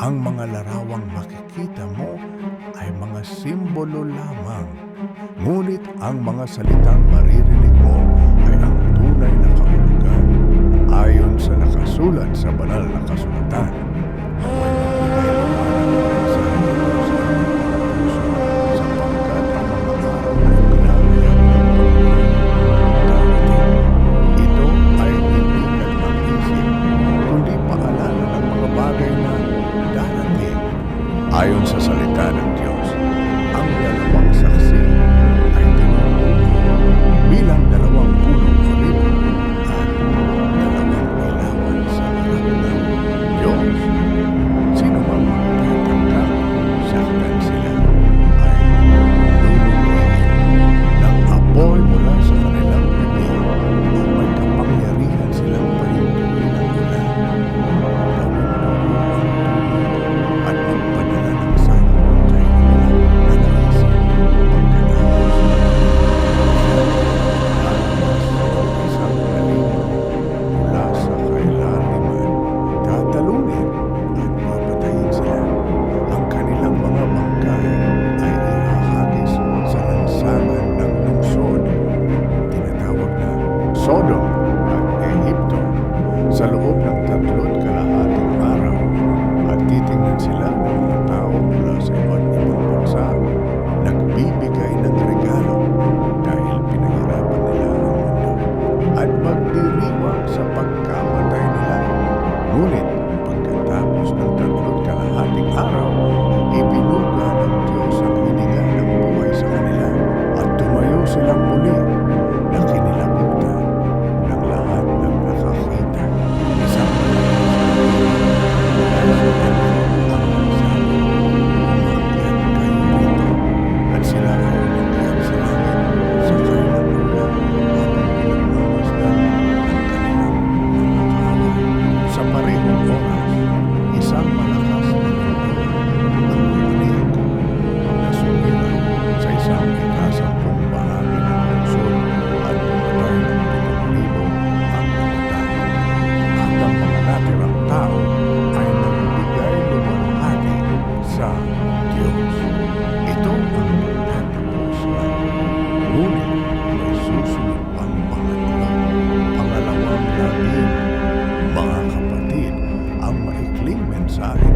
ang mga larawang makikita mo ay mga simbolo lamang. Ngunit ang mga salitang maririnig mo ay ang tunay na kahulugan ayon sa nakasulat sa banal na kasulatan. outside.